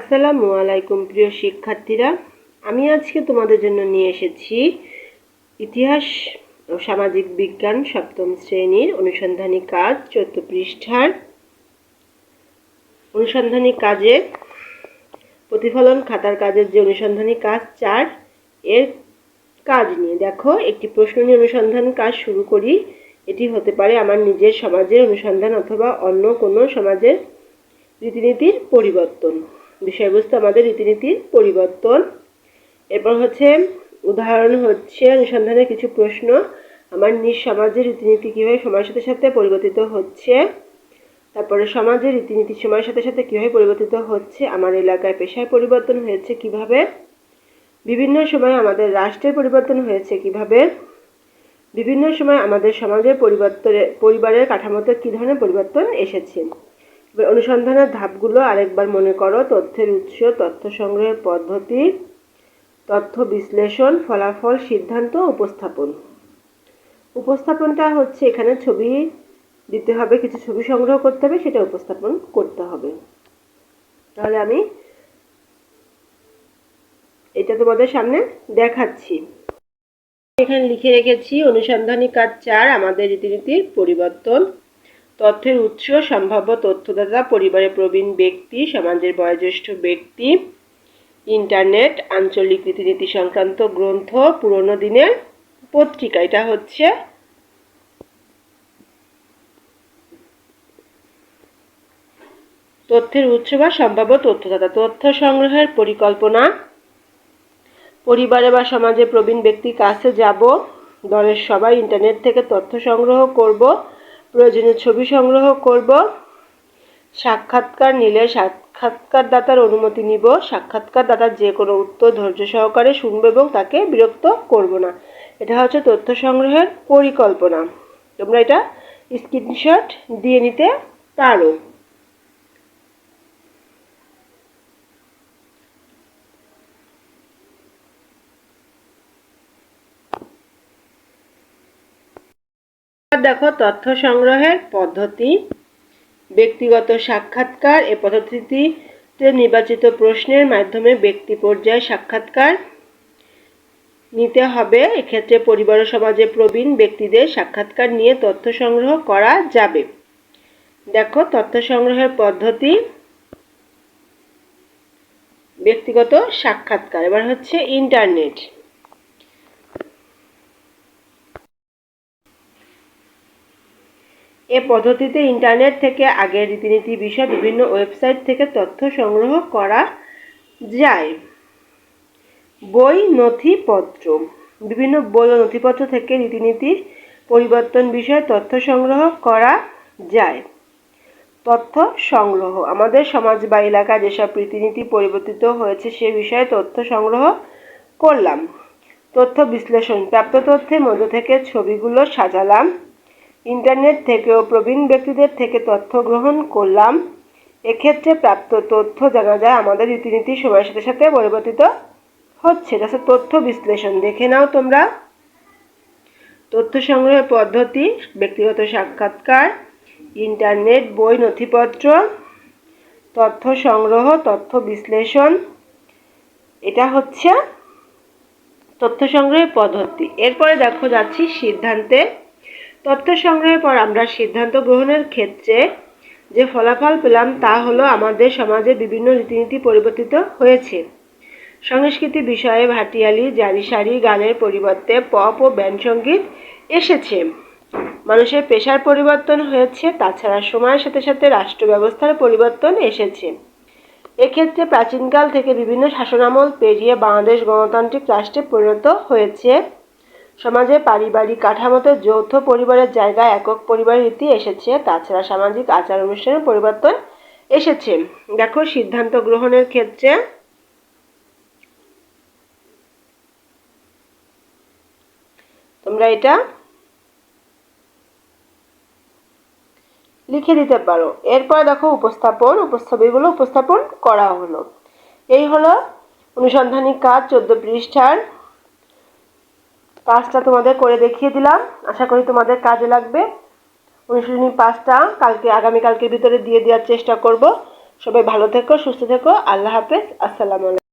আসসালামু আলাইকুম, প্রিয় শিক্ষার্থীরা। আমি আজকে তোমাদের জন্য নিয়ে এসেছি ইতিহাস ও সামাজিক বিজ্ঞান সপ্তম শ্রেণির অনুসন্ধানী কাজ চোদ্দ পৃষ্ঠার অনুসন্ধানী কাজে প্রতিফলন খাতার কাজের যে অনুসন্ধানী কাজ, চার এর কাজ নিয়ে। দেখো, একটি প্রশ্ন নিয়ে অনুসন্ধান কাজ শুরু করি। এটি হতে পারে আমার নিজের সমাজের অনুসন্ধান অথবা অন্য কোনো সমাজের রীতিনীতির পরিবর্তন। বিষয়বস্তু আমাদের রীতিনীতির পরিবর্তন। এরপর হচ্ছে, উদাহরণ হচ্ছে অনুসন্ধানের কিছু প্রশ্ন। আমার নিজ সমাজের রীতিনীতি কীভাবে সময়ের সাথে সাথে পরিবর্তিত হচ্ছে? তারপরে, সমাজের রীতিনীতি সময়ের সাথে সাথে কীভাবে পরিবর্তিত হচ্ছে? আমার এলাকায় পেশায় পরিবর্তন হয়েছে কীভাবে? বিভিন্ন সময় আমাদের রাষ্ট্রের পরিবর্তন হয়েছে কীভাবে? বিভিন্ন সময় আমাদের সমাজের পরিবর্তনে পরিবারের কাঠামোতে কী ধরনের পরিবর্তন এসেছে? অনুসন্ধানের ধাপগুলো আরেকবার মনে করো তথ্যের উৎস, তথ্য সংগ্রহের পদ্ধতি, তথ্য বিশ্লেষণ, ফলাফল, সিদ্ধান্ত, উপস্থাপন। উপস্থাপনটা হচ্ছে এখানে ছবি দিতে হবে, কিছু ছবি সংগ্রহ করতে হবে, সেটা উপস্থাপন করতে হবে। তাহলে আমি এটা তোমাদের সামনে দেখাচ্ছি। এখানে লিখে রেখেছি, অনুসন্ধানী কাজ চার, আমাদের রীতিনীতির পরিবর্তন। তথ্যের উৎস সম্ভাব্য তথ্যদাতা পরিবারের প্রবীণ ব্যক্তি, সমাজের বয়োজ্যেষ্ঠ ব্যক্তি ইন্টারনেট আঞ্চলিক রীতিনীতি সংক্রান্ত গ্রন্থ, পুরনো দিনের পত্রিকা। এটা হচ্ছে তথ্যের উৎস বা সম্ভাব্য তথ্যদাতা। তথ্য সংগ্রহের পরিকল্পনা। পরিবারে বা সমাজে প্রবীণ ব্যক্তির কাছে যাব। দলের সবাই ইন্টারনেট থেকে তথ্য সংগ্রহ করব। প্রয়োজনীয় ছবি সংগ্রহ করব। সাক্ষাৎকার নিলে সাক্ষাৎকারদাতার অনুমতি নিব। সাক্ষাৎকারদাতার যে কোনো উত্তর ধৈর্য সহকারে শুনব এবং তাকে বিরক্ত করব না। এটা হচ্ছে তথ্য সংগ্রহের পরিকল্পনা। তোমরা এটা স্ক্রিনশট দিয়ে নিতে পারো। দেখো তথ্য সংগ্রহের পদ্ধতি, ব্যক্তিগত সাক্ষাৎকার এ পদ্ধতিতে নির্বাচিত প্রশ্নের মাধ্যমে ব্যক্তি পর্যায়ে সাক্ষাৎকার নিতে হবে। এক্ষেত্রে পরিবার সমাজে প্রবীণ ব্যক্তিদের সাক্ষাৎকার নিয়ে তথ্য সংগ্রহ করা যাবে। দেখো তথ্য সংগ্রহের পদ্ধতি, ব্যক্তিগত সাক্ষাৎকার। এবার হচ্ছে ইন্টারনেট। এ পদ্ধতিতে ইন্টারনেট থেকে আগের রীতিনীতি বিষয় বিভিন্ন ওয়েবসাইট থেকে তথ্য সংগ্রহ করা যায়। বই নথিপত্র। বিভিন্ন বই ও নথিপত্র থেকে রীতিনীতি পরিবর্তন বিষয়ে তথ্য সংগ্রহ করা যায়। তথ্য সংগ্রহ। আমাদের সমাজ বা এলাকায় যেসব রীতিনীতি পরিবর্তিত হয়েছে সে বিষয়ে তথ্য সংগ্রহ করলাম। তথ্য বিশ্লেষণ। প্রাপ্ত তথ্যের মধ্য থেকে ছবিগুলো সাজালাম। ইন্টারনেট থেকেও প্রবীণ ব্যক্তিদের থেকে তথ্য গ্রহণ করলাম। এক্ষেত্রে প্রাপ্ত তথ্য জানা যায়, আমাদের রীতিনীতি সময়ের সাথে সাথে পরিবর্তিত হচ্ছে। যাতে তথ্য বিশ্লেষণ, দেখে নাও তোমরা। তথ্য সংগ্রহের পদ্ধতি, ব্যক্তিগত সাক্ষাৎকার, ইন্টারনেট, বই, নথিপত্র, তথ্য সংগ্রহ, তথ্য বিশ্লেষণ, এটা হচ্ছে তথ্য সংগ্রহের পদ্ধতি। এরপরে দেখো, যাচ্ছি সিদ্ধান্তে। তথ্য সংগ্রহের পর আমরা সিদ্ধান্ত গ্রহণের ক্ষেত্রে যে ফলাফল পেলাম তা হলো আমাদের সমাজে বিভিন্ন রীতিনীতি পরিবর্তিত হয়েছে। সংস্কৃতি বিষয়ে ভাটিয়ালি জারিসারি গানের পরিবর্তে পপ ও ব্যান্ড সংগীত এসেছে। মানুষের পেশার পরিবর্তন হয়েছে, তাছাড়া সময়ের সাথে সাথে রাষ্ট্র ব্যবস্থার পরিবর্তন এসেছে। এক্ষেত্রে প্রাচীনকাল থেকে বিভিন্ন শাসনামল পেরিয়ে বাংলাদেশ গণতান্ত্রিক রাষ্ট্রে পরিণত হয়েছে। সমাজে পারিবারিক কাঠামোতে যৌথ পরিবারের জায়গায় একক পরিবার রীতি এসেছে। তাছাড়া সামাজিক আচার অনুষ্ঠানের পরিবর্তন এসেছে। দেখো, সিদ্ধান্ত গ্রহণের ক্ষেত্রে তোমরা এটা লিখে দিতে পারো। এরপর দেখো, উপস্থাপন, উপস্থাপিগুলো উপস্থাপন করা হলো। এই হলো অনুসন্ধানী কাজ, চোদ্দ পৃষ্ঠার কাজটা তোমাদের করে দেখিয়ে দিলাম। আশা করি তোমাদের কাজে লাগবে। অনুশীলনী পাঁচটা কালকে, আগামীকালকের ভিতরে দিয়ে দেওয়ার চেষ্টা করব। সবাই ভালো থেকো, সুস্থ থেকো। আল্লাহ হাফেজ। আসসালামু আলাইকুম।